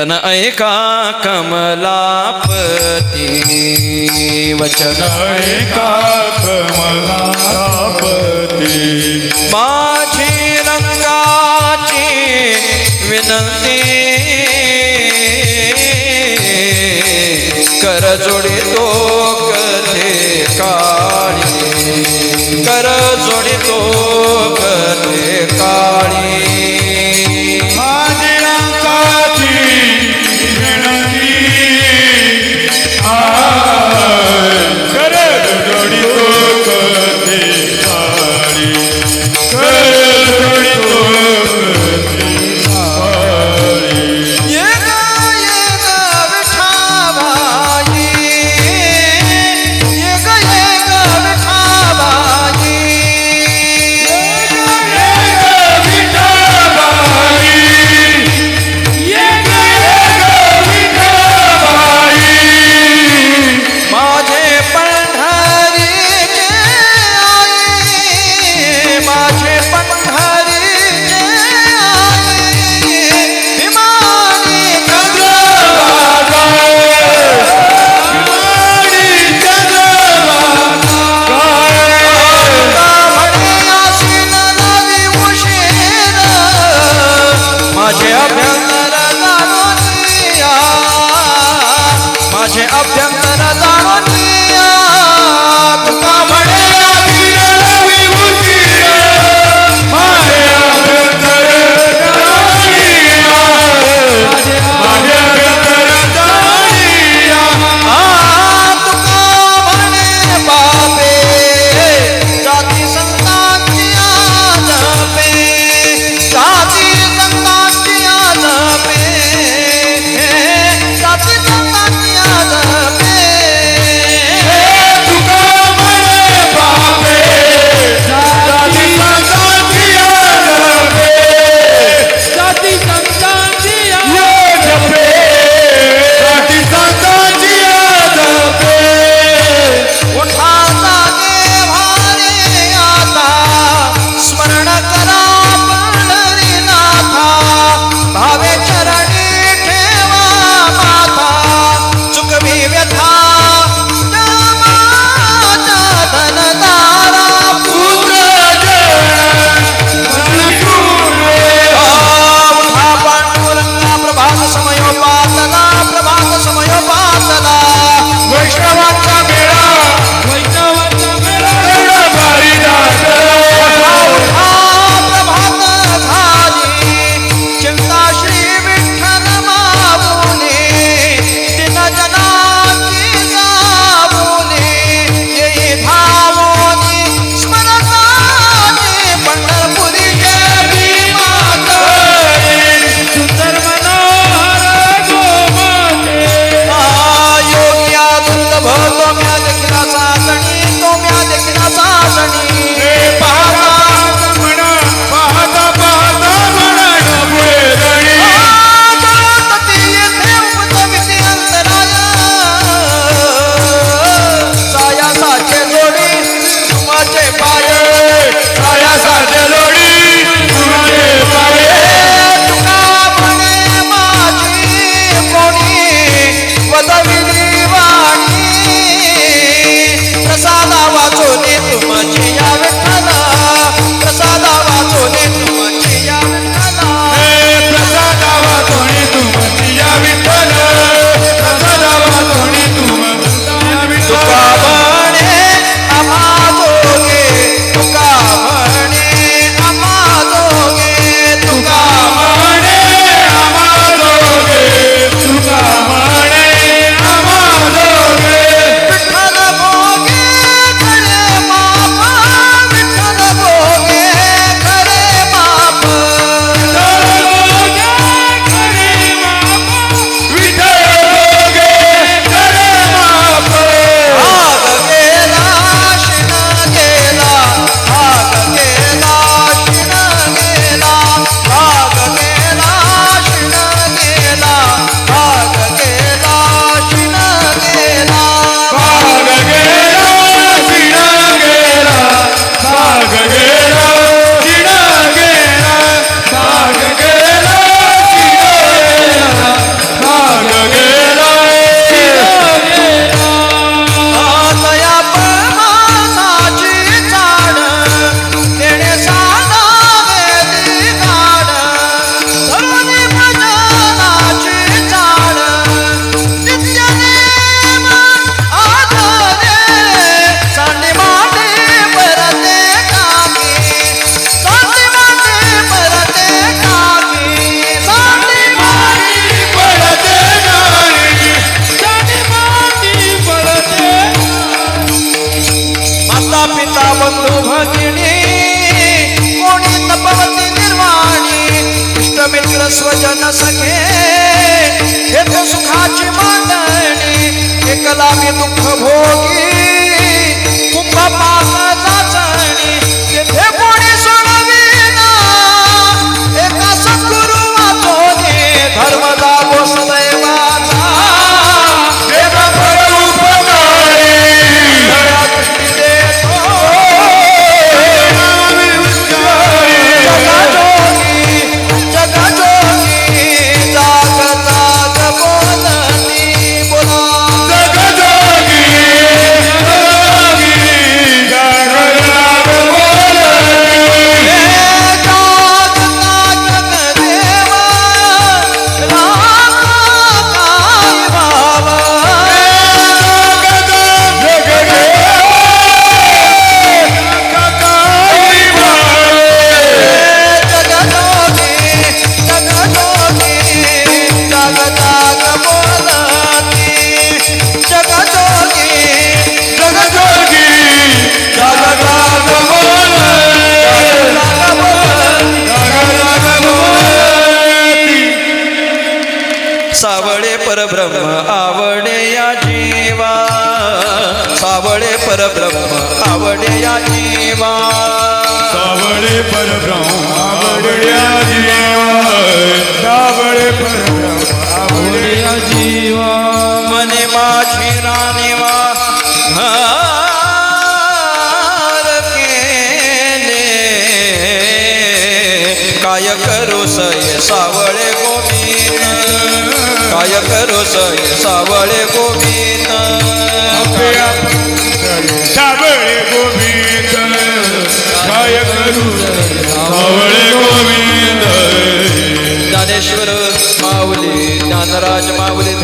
वचन ऐका कमलापती वचन ऐका कमलापती। माझी रंगाची विनंती कर जोडी तो कथे काळी कर जोडी तो कथे काळी up them. fire. माता पिता बंधू भगिनी कोणी तपवती निर्वाणी इष्टमित्र स्वजन सखे हे सुखाची मांडणी एकला मी दुःख भोगी परब्रह्म आवडे या जीवा. सावळे परब्रह्म आवडे या जीवा. सावळे परब्रह्म आवडया जीवा. सावळे परब्रह्म आवडया जीवा. मने माझी राणीवा काय करू सय सावळे काय करू सय सावळे गोविंद। सावळे गोविंद। काय करू सावळे गोविंद। ज्ञानेश्वर माऊली ज्ञानराज माऊली।